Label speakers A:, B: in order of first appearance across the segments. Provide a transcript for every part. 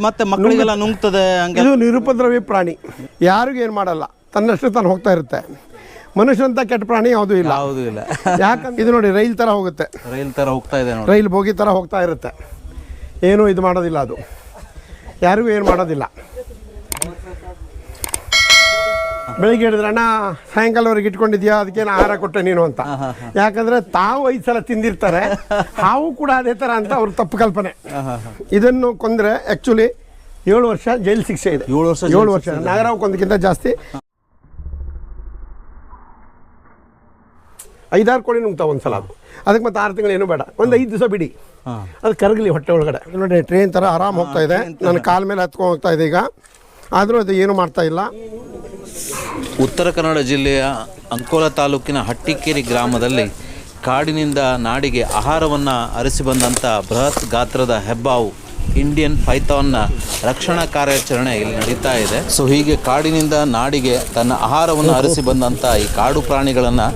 A: ಮತ್ತೆ ಮಕ್ಕಳಿಗೆಲ್ಲ ನುಂಗ್ತದೆ ಹಂಗೆ?
B: ಇದು ನಿರುಪದ್ರವಿ ಪ್ರಾಣಿ. ಯಾರಿಗೂ ಏನು ಮಾಡಲ್ಲ. ತನ್ನಷ್ಟು ತಾನು ಹೋಗ್ತಾ ಇರುತ್ತೆ. ಮನುಷ್ಯನಂತ ಕೆಟ್ಟ ಪ್ರಾಣಿ ಯಾವುದೂ ಇಲ್ಲ.
A: ಯಾವುದೂ ಇಲ್ಲ.
B: ಯಾಕಂದ್ರೆ ಇದು ನೋಡಿ ರೈಲ್ ಥರ ಹೋಗುತ್ತೆ.
A: ರೈಲ್ ತರ ಹೋಗ್ತಾ ಇದೆ ನೋಡಿ.
B: ರೈಲ್ ಬೋಗಿ ಥರ ಹೋಗ್ತಾ ಇರುತ್ತೆ. ಏನೂ ಇದು ಮಾಡೋದಿಲ್ಲ ಅದು. ಯಾರಿಗೂ ಏನು ಮಾಡೋದಿಲ್ಲ. ಬೆಳಿಗ್ಗೆ ಹಿಡಿದ್ರೆ ಅಣ್ಣ ಸಾಯಂಕಾಲವರೆಗೆ ಇಟ್ಕೊಂಡಿದ್ಯಾ? ಅದಕ್ಕೇನು ಆಹಾರ ಕೊಟ್ಟೆ ನೀನು ಅಂತ. ಯಾಕಂದ್ರೆ ತಾವು ಐದು ಸಲ ತಿಂದಿರ್ತಾರೆ ಹಾವು ಕೂಡ ಅದೇ ಥರ ಅಂತ ಅವ್ರ ತಪ್ಪು ಕಲ್ಪನೆ. ಇದನ್ನು ಕೊಂದ್ರೆ ಆ್ಯಕ್ಚುಲಿ ಏಳು ವರ್ಷ ಜೈಲು ಶಿಕ್ಷೆ ಇದೆ.
A: ಏಳು ವರ್ಷ
B: ಏಳು ವರ್ಷ. ನಾಗರಾವ್ ಕೊಂದಕ್ಕಿಂತ ಜಾಸ್ತಿ. ಐದಾರು ಕೋಳಿ ನುಂಗ್ತ ಒಂದ್ಸಲ ಅದು. ಅದಕ್ಕೆ ಮತ್ತೆ ಆರು ತಿಂಗಳು ಏನು ಬೇಡ. ಒಂದು ಐದು ದಿವಸ ಬಿಡಿ. ಅದು ಕರಗಲಿ ಹೊಟ್ಟೆ ಒಳಗಡೆ. ನೋಡಿ ಟ್ರೈನ್ ಥರ ಆರಾಮ್ ಹೋಗ್ತಾ ಇದೆ. ನನ್ನ ಕಾಲ ಮೇಲೆ ಹತ್ಕೊಂಡು ಹೋಗ್ತಾ ಇದೆ ಈಗ. ಆದರೂ ಅದು ಏನು ಮಾಡ್ತಾ ಇಲ್ಲ.
A: ಉತ್ತರ ಕನ್ನಡ ಜಿಲ್ಲೆಯ ಅಂಕೋಲ ತಾಲೂಕಿನ ಹಟ್ಟಿಕೇರಿ ಗ್ರಾಮದಲ್ಲಿ ಕಾಡಿನಿಂದ ನಾಡಿಗೆ ಆಹಾರವನ್ನು ಅರಸಿ ಬಂದಂಥ ಬೃಹತ್ ಗಾತ್ರದ ಹೆಬ್ಬಾವು ಇಂಡಿಯನ್ ಪೈಥಾನ್ನ ರಕ್ಷಣಾ ಕಾರ್ಯಾಚರಣೆ ಇಲ್ಲಿ ನಡೀತಾ ಇದೆ. ಸೊ ಹೀಗೆ ಕಾಡಿನಿಂದ ನಾಡಿಗೆ ತನ್ನ ಆಹಾರವನ್ನು ಅರಸಿ ಬಂದಂಥ ಈ ಕಾಡು ಪ್ರಾಣಿಗಳನ್ನು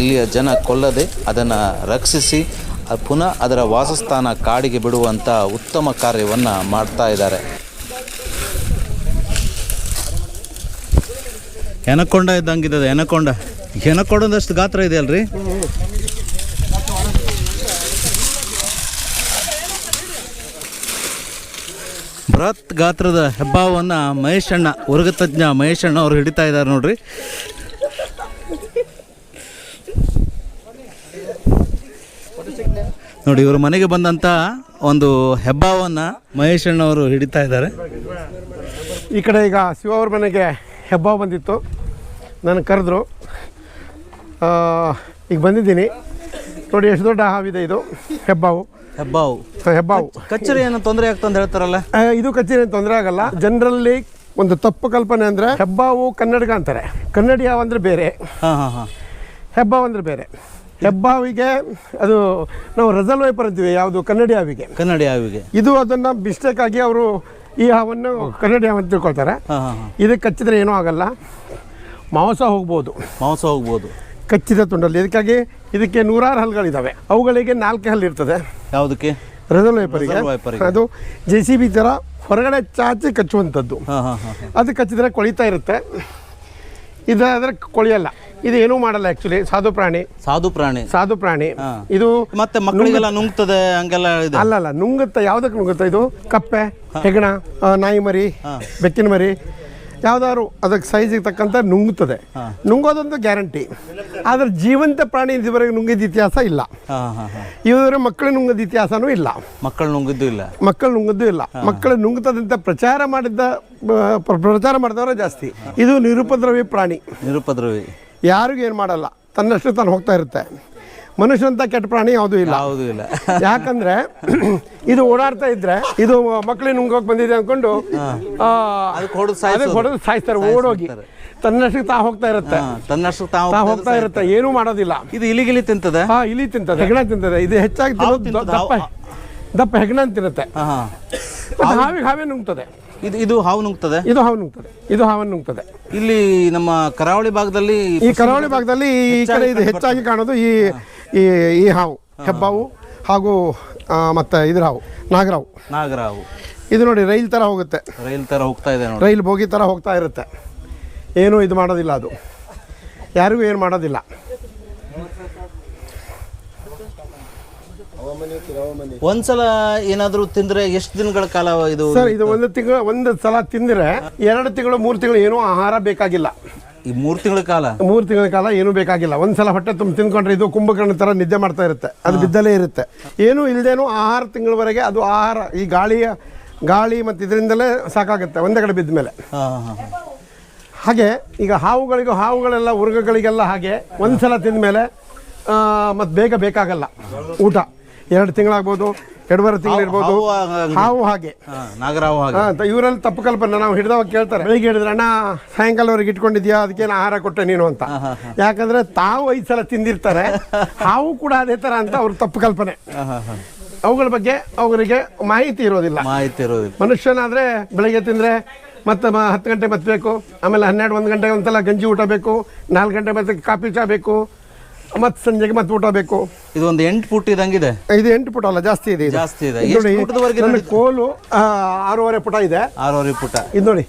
A: ಇಲ್ಲಿಯ ಜನ ಕೊಲ್ಲದೆ ಅದನ್ನು ರಕ್ಷಿಸಿ ಪುನಃ ಅದರ ವಾಸಸ್ಥಾನ ಕಾಡಿಗೆ ಬಿಡುವಂಥ ಉತ್ತಮ ಕಾರ್ಯವನ್ನು ಮಾಡ್ತಾ ಇದ್ದಾರೆ. ಎನಕೊಂಡ ಇದ್ದಂಗಿದೆ ಎನಕೊಂಡ. ಎನಕೊಂಡೊಂದಷ್ಟು ಗಾತ್ರ ಇದೆ ಅಲ್ರಿ ಬೃಹತ್ ಗಾತ್ರದ ಹೆಬ್ಬಾವನ್ನ ಮಹೇಶಣ್ಣ ಅಣ್ಣ ಉರುಗತಜ್ಞ ಮಹೇಶಣ್ಣ ಅವ್ರು ಹಿಡಿತಾ ಇದ್ದಾರೆ ನೋಡ್ರಿ. ನೋಡಿ, ಇವರು ಮನೆಗೆ ಬಂದಂತ ಒಂದು ಹೆಬ್ಬಾವನ್ನ ಮಹೇಶಣ್ಣ ಅವರು ಹಿಡಿತಾ ಇದ್ದಾರೆ.
B: ಈ ಕಡೆ ಈಗ ಶಿವ ಅವ್ರ ಮನೆಗೆ ಹೆಬ್ಬಾವು ಬಂದಿತ್ತು. ನಾನು ಕರೆದ್ರು. ಈಗ ಬಂದಿದ್ದೀನಿ. ನೋಡಿ ಎಷ್ಟು ದೊಡ್ಡ ಹಾವಿದೆ ಇದು ಹೆಬ್ಬಾವು.
A: ಹೆಬ್ಬಾವು.
B: ಹೆಬ್ಬಾವು.
A: ಕಚೇರಿ ಏನು ತೊಂದರೆ ಆಗ್ತಂತ ಹೇಳ್ತಾರಲ್ಲ?
B: ಇದು ಕಚೇರಿ ತೊಂದರೆ ಆಗಲ್ಲ. ಜನರಲ್ಲಿ ಒಂದು ತಪ್ಪು ಕಲ್ಪನೆ ಅಂದರೆ ಹೆಬ್ಬಾವು ಕನ್ನಡಗ ಅಂತಾರೆ. ಕನ್ನಡಿ ಹಾವು ಅಂದರೆ ಬೇರೆ. ಹೆಬ್ಬಾವು ಅಂದರೆ ಬೇರೆ. ಹೆಬ್ಬಾವಿಗೆ ಅದು ನಾವು ರಜಲ್ ವೈಪರ್ ಅಂತೀವಿ ಯಾವುದು? ಕನ್ನಡಿ ಹಾವಿಗೆ.
A: ಕನ್ನಡಿ ಹಾವಿಗೆ.
B: ಇದು ಅದನ್ನು ಮಿಸ್ಟೇಕ್ ಆಗಿ ಅವರು ಈ ಹಾವನ್ನು ಕನ್ನಡಿ ಹಾವು ಅಂತ ತಿಳ್ಕೊಳ್ತಾರೆ ಇದಕ್ಕೆ ಕಚ್ಚಿದ್ರೆ ಏನೂ ಆಗಲ್ಲ. ಮಾಂಸ ಹೋಗ್ಬೋದು.
A: ಮಾಂಸ ಹೋಗ್ಬೋದು.
B: ಕಚ್ಚಿದ ತುಂಡಲ್ಲಿ. ಇದಕ್ಕಾಗಿ ಇದಕ್ಕೆ ನೂರಾರು ಹಲ್ಗಳಿದ್ದಾವೆ ಅವುಗಳಿಗೆ ನಾಲ್ಕು ಹಲ್ಲು ಇರ್ತದೆ.
A: ಯಾವುದಕ್ಕೆ?
B: ರೆಸಲ್ ವೈಪರಿಗೆ. ಅದು ಜೆ ಸಿ ಬಿ ಥರ ಹೊರಗಡೆ ಚಾಚಿ ಕಚ್ಚುವಂಥದ್ದು. ಅದು ಕಚ್ಚಿದ್ರೆ ಕೊಳಿತಾ ಇರುತ್ತೆ. ಇದಾದರೆ ಕೊಳಿಯಲ್ಲ. ಇದು ಏನೂ ಮಾಡಲ್ಲ ಆಕ್ಚುಲಿ ಸಾಧು ಪ್ರಾಣಿ.
A: ಸಾಧು ಪ್ರಾಣಿ.
B: ಸಾಧು ಪ್ರಾಣಿ. ಇದು
A: ಮತ್ತೆ ಮಕ್ಕಳಿಗೆಲ್ಲ ನುಂಗ್ತದೆ ಹಂಗೆಲ್ಲ ಇದೆ.
B: ಅಲ್ಲ ನುಂಗುತ್ತ ಯಾವ್ದಕ್ಕೆ ನುಂಗುತ್ತ? ಇದು ಕಪ್ಪೆ ಹೆಗಣ ನಾಯಿ ಮರಿ ಬೆಕ್ಕಿನ ಮರಿ ಯಾವ್ದಾದ್ರು ಅದಕ್ಕೆ ಸೈಜಿಗೆ ತಕ್ಕಂಥ ನುಂಗುತ್ತದೆ. ನುಂಗೋದೊಂದು ಗ್ಯಾರಂಟಿ ಆದರೆ ಜೀವಂತ ಪ್ರಾಣಿ ಇದುವರೆಗೆ ನುಂಗಿದ ಇತಿಹಾಸ ಇಲ್ಲ. ಇವರ ಮಕ್ಕಳು ನುಂಗದ ಇತಿಹಾಸನೂ ಇಲ್ಲ.
A: ಮಕ್ಕಳು ನುಂಗಿದ್ದು ಇಲ್ಲ.
B: ಮಕ್ಕಳು ನುಂಗದ್ದು ಇಲ್ಲ. ಮಕ್ಕಳು ನುಂಗುತ್ತದಂತ ಪ್ರಚಾರ ಮಾಡಿದ್ದ ಪ್ರಚಾರ ಮಾಡಿದವರೇ ಜಾಸ್ತಿ. ಇದು ನಿರುಪದ್ರವಿ ಪ್ರಾಣಿ.
A: ನಿರುಪದ್ರವಿ.
B: ಯಾರಿಗೂ ಏನು ಮಾಡಲ್ಲ. ತನ್ನಷ್ಟು ತಾನು ಹೋಗ್ತಾ ಇರುತ್ತೆ. ಮನುಷ್ಯಂತ ಕೆಟ್ಟ ಪ್ರಾಣಿ ಯಾವುದೂ ಇಲ್ಲ.
A: ಯಾವುದೂ ಇಲ್ಲ.
B: ಯಾಕಂದ್ರೆ ಇದು ಓಡಾಡ್ತಾ ಇದ್ರೆ ಇದು ಮಕ್ಕಳಿಗೆ ನುಂಗೋಗಿ ಬಂದಿದೆ
A: ಅದಕ್ಕೆ ಹೊಡೆದು
B: ಸಾಯಿಸ್ತಾರೆ ಓಡೋಗಿ. ತನ್ನಷ್ಟು ತಾ ಹೋಗ್ತಾ ಇರುತ್ತೆ.
A: ತನ್ನಷ್ಟು
B: ತಾ ಹೋಗ್ತಾ ಇರುತ್ತೆ. ಏನೂ ಮಾಡೋದಿಲ್ಲ.
A: ಇದು ಇಲಿಗಿಲಿ ತಿಂತದೆ?
B: ಹಾ ಇಲಿ ತಿಂತದೆ ಹೆಗ್ಣ ತಿಂತದೆ. ಇದು ಹೆಚ್ಚಾಗಿ ದಪ್ಪ ದಪ್ಪ ಹೆಗ್ಣ ಅಂತ ತಿನ್ನುತ್ತೆ.
A: ಹಾಂ ಹಾಂ.
B: ಮತ್ತೆ ಹಾವಿಗೆ ಹಾವೇ ನುಂಗ್ತದೆ.
A: ಇದು ಇದು ಹಾವು ನುಂಗ್ತದೆ?
B: ಇದು ಹಾವು ನುಂಗ್ತದೆ. ಇದು ಹಾವನ್ನು ನುಂಗ್ತದೆ.
A: ಇಲ್ಲಿ ನಮ್ಮ ಕರಾವಳಿ ಭಾಗದಲ್ಲಿ
B: ಈ ಕರಾವಳಿ ಭಾಗದಲ್ಲಿ ಈ ಕಡೆ ಇದು ಹೆಚ್ಚಾಗಿ ಕಾಣೋದು ಈ ಈ ಈ ಹಾವು ಹೆಬ್ಬಾವು ಹಾಗೂ ಮತ್ತೆ ಇದ್ರ ಹಾವು ನಾಗರಾವು
A: ನಾಗರಾವು
B: ಇದು ನೋಡಿ ರೈಲ್ ಥರ ಹೋಗುತ್ತೆ.
A: ರೈಲ್ ಥರ ಹೋಗ್ತಾ ಇದೆ ನೋಡಿ.
B: ರೈಲ್ ಬೋಗಿ ಥರ ಹೋಗ್ತಾ ಇರುತ್ತೆ. ಏನೂ ಇದು ಮಾಡೋದಿಲ್ಲ ಅದು. ಯಾರಿಗೂ ಏನು ಮಾಡೋದಿಲ್ಲ.
A: ಒಂದ್ಸಲ ಏನಾದರೂ ತಿಂದ್ರೆ ಎಷ್ಟು ದಿನಗಳ ಕಾಲ ಇದು
B: ಸರ್ ಇದು ಒಂದು ತಿಂಗಳು ಒಂದು ಸಲ ತಿಂದರೆ ಎರಡು ತಿಂಗಳು ಮೂರು ತಿಂಗಳು ಏನೂ ಆಹಾರ ಬೇಕಾಗಿಲ್ಲ.
A: ಈ ಮೂರು ತಿಂಗಳ ಕಾಲ?
B: ಮೂರು ತಿಂಗಳ ಕಾಲ ಏನೂ ಬೇಕಾಗಿಲ್ಲ. ಒಂದ್ಸಲ ಹೊಟ್ಟೆ ತುಂಬ ತಿನ್ಕೊಂಡ್ರೆ ಇದು ಕುಂಭಕರ್ಣ ತರ ನಿದ್ದೆ ಮಾಡ್ತಾ ಇರುತ್ತೆ. ಅದು ಬಿದ್ದಲೇ ಇರುತ್ತೆ. ಏನೂ ಇಲ್ಲದೇನೂ ಆಹಾರ ತಿಂಗಳವರೆಗೆ ಅದು ಆಹಾರ ಈ ಗಾಳಿಯ ಗಾಳಿ ಮತ್ತು ಇದರಿಂದಲೇ ಸಾಕಾಗುತ್ತೆ ಒಂದೇ ಕಡೆ ಬಿದ್ದ ಮೇಲೆ. ಹಾಗೆ ಈಗ ಹಾವುಗಳಿಗೂ ಹಾವುಗಳೆಲ್ಲ ಉರುಗಗಳಿಗೆಲ್ಲ ಹಾಗೆ ಒಂದ್ಸಲ ತಿಂದ ಮೇಲೆ ಮತ್ತು ಬೇಗ ಬೇಕಾಗಲ್ಲ ಊಟ. ಎರಡು ತಿಂಗಳಾಗ್ಬೋದು ಎರಡೂವರೆ
A: ತಿಂಗಳು ಇರ್ಬೋದು
B: ಹಾವು ಹಾಗೆ.
A: ನಾಗರಾವು ಹಾಗೆ.
B: ಇವರಲ್ಲಿ ತಪ್ಪು ಕಲ್ಪನೆ ನಾವು ಹಿಡಿದವಾಗ ಕೇಳ್ತಾರೆ. ಬೆಳಿಗ್ಗೆ ಹಿಡಿದ್ರೆ ಅಣ್ಣ ಸಾಯಂಕಾಲವರೆಗೆ ಇಟ್ಕೊಂಡಿದ್ಯಾ? ಅದಕ್ಕೇನು ಆಹಾರ ಕೊಟ್ಟೆ ನೀನು ಅಂತ. ಯಾಕಂದ್ರೆ ತಾವು ಐದು ಸಲ ತಿಂದಿರ್ತಾರೆ. ಹಾವು ಕೂಡ ಅದೇ ಥರ ಅಂತ ಅವ್ರ ತಪ್ಪು ಕಲ್ಪನೆ. ಅವುಗಳ ಬಗ್ಗೆ ಅವರಿಗೆ ಮಾಹಿತಿ ಇರೋದಿಲ್ಲ.
A: ಮಾಹಿತಿ ಇರೋದಿಲ್ಲ.
B: ಮನುಷ್ಯನಾದರೆ ಬೆಳಿಗ್ಗೆ ತಿಂದರೆ ಮತ್ತೆ ಹತ್ತು ಗಂಟೆ ಮತ್ತೆ ಬೇಕು ಆಮೇಲೆ ಹನ್ನೆರಡು ಒಂದು ಗಂಟೆಗೆ ಒಂದ್ಸಲ ಗಂಜಿ ಊಟ ಬೇಕು ನಾಲ್ಕು ಗಂಟೆ ಮತ್ತೆ ಕಾಫಿ ಚಾ ಬೇಕು ಮತ್ತೆ ಸಂಜೆಗೆ ಮತ್ತೆ ಊಟ ಬೇಕು.
A: ಇದು ಒಂದು ಎಂಟು ಫುಟ್ ಇದಂಗಿದೆ
B: ಇದು ಎಂಟು ಪುಟ ಅಲ್ಲ ಜಾಸ್ತಿ ಇದೆ ಇದು.
A: ಜಾಸ್ತಿ ಇದೆ.
B: ಇದು
A: ಎಷ್ಟು
B: ನೋಡಿ
A: ಫುಟ್ದವರೆಗೆ
B: ನನ್ನ ಕೋಲು ಆ, ಆರೂವರೆ ಪುಟ ಇದೆ.
A: ಆರೂವರೆ ಪುಟ.
B: ಇದು ನೋಡಿ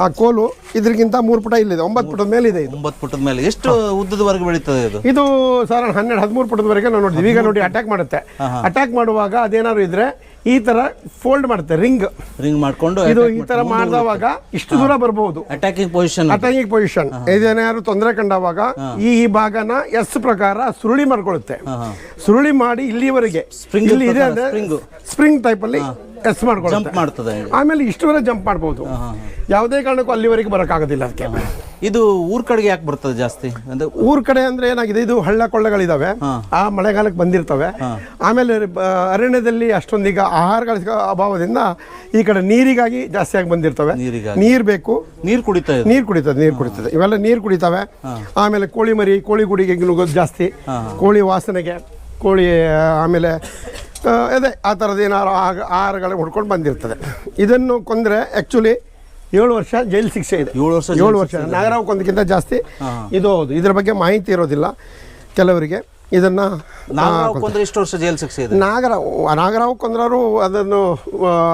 B: ಆ ಕೋಲು ಇದ್ರಿಗಿಂತ ಮೂರು ಪುಟ ಇಲ್ಲಿದೆ ಒಂಬತ್ತು ಪುಟದ ಮೇಲೆ ಇದೆ ಇದು.
A: ಒಂಬತ್ತು ಪುಟದ ಮೇಲೆ. ಎಷ್ಟು ಉದ್ದದವರೆಗೆ ಬೆಳೀತದೆ ಇದು?
B: ಇದು ಸರ್ ಹನ್ನೆರಡು ಹದಿಮೂರು ಪುಟದವರೆಗೆ ನಾವು ನೋಡಿದ್ವಿ. ಈಗ ನೋಡಿ ಅಟ್ಯಾಕ್ ಮಾಡುತ್ತೆ. ಅಟ್ಯಾಕ್ ಮಾಡುವಾಗ ಅದೇನಾದ್ರು ಇದ್ರೆ ಈ ತರ ಫೋಲ್ಡ್ ಮಾಡುತ್ತೆ ರಿಂಗ್
A: ರಿಂಗ್ ಮಾಡ್ಕೊಂಡು
B: ಇದು ಈ ತರ ಮಾಡಿದವಾಗ ಇಷ್ಟು ದೂರ ಬರಬಹುದು
A: ಅಟ್ಯಾಕಿಂಗ್ ಪೊಸಿಷನ್
B: ಅಟ್ಯಾಕಿಂಗ್ ಪೊಸಿಷನ್ ಇದೇನಾದ್ರು ತೊಂದರೆ ಕಂಡವಾಗ ಈ ಈ ಭಾಗನ ಎಸ್ ಪ್ರಕಾರ ಸುರುಳಿ ಮಾಡ್ಕೊಳ್ಳುತ್ತೆ ಸುರುಳಿ ಮಾಡಿ ಇಲ್ಲಿವರೆಗೆ
A: ಸ್ಪ್ರಿಂಗ್
B: ಇಲ್ಲಿ ಇದೆ ಸ್ಪ್ರಿಂಗ್ ಟೈಪ್ ಅಲ್ಲಿ ಎಸ್ ಮಾಡ್ಕೊಳ್ಳುತ್ತೆ
A: ಜಂಪ್ ಇಷ್ಟು ದೂರ
B: ಆಮೇಲೆ ಇಷ್ಟುವರೆ ಜಂಪ್ ಮಾಡಬಹುದು ಯಾವುದೇ ಕಾರಣಕ್ಕೂ ಅಲ್ಲಿವರೆಗೆ ಬರೋಕ್ಕಾಗೋದಿಲ್ಲ ಅದಕ್ಕೆ.
A: ಇದು ಊರ್ ಕಡೆಗೆ ಯಾಕೆ ಬರ್ತದೆ ಜಾಸ್ತಿ? ಅಂದ್ರೆ
B: ಊರ್ ಕಡೆ ಅಂದ್ರೆ ಏನಾಗಿದೆ ಇದು ಹಳ್ಳ ಕೊಳ್ಳಗಳಿದಾವೆ. ಆ ಮಳೆಗಾಲಕ್ಕೆ ಬಂದಿರ್ತವೆ. ಆಮೇಲೆ ಅರಣ್ಯದಲ್ಲಿ ಅಷ್ಟೊಂದೀಗ ಆಹಾರಗಳ ಅಭಾವದಿಂದ ಈ ಕಡೆ ನೀರಿಗಾಗಿ ಜಾಸ್ತಿಯಾಗಿ ಬಂದಿರ್ತವೆ. ನೀರ್ ಬೇಕು.
A: ನೀರು ಕುಡಿತಾ ಇದೆ
B: ನೀರು ಕುಡಿತದೆ ನೀರು ಕುಡಿತದೆ. ಇವೆಲ್ಲ ನೀರು ಕುಡಿತವೆ. ಆಮೇಲೆ ಕೋಳಿ ಮರಿ ಕೋಳಿ ಗುಡಿಗೆ ಜಾಸ್ತಿ. ಕೋಳಿ ವಾಸನೆಗೆ ಕೋಳಿ ಆಮೇಲೆ ಅದೇ ಆ ಥರದ ಏನಾರು ಆಹಾರಗಳು ಹುಡ್ಕೊಂಡು ಬಂದಿರ್ತದೆ. ಇದನ್ನು ಕೊಂದರೆ ಆ್ಯಕ್ಚುಲಿ ಏಳು ವರ್ಷ ಜೈಲು ಶಿಕ್ಷೆ ಇದೆ.
A: ಏಳು ವರ್ಷ
B: ಏಳು ವರ್ಷ. ನಾಗರಾವ್ ಕೊಂದಕ್ಕಿಂತ ಜಾಸ್ತಿ ಇದು ಹೌದು. ಇದ್ರ ಬಗ್ಗೆ ಮಾಹಿತಿ ಇರೋದಿಲ್ಲ ಕೆಲವರಿಗೆ. ಇದನ್ನು
A: ಎಷ್ಟು ವರ್ಷ ಜೈಲು ಶಿಕ್ಷೆ ಇದೆ.
B: ನಾಗರಾವ್ ನಾಗರಾವ್ ಕೊಂದ್ರವರು ಅದನ್ನು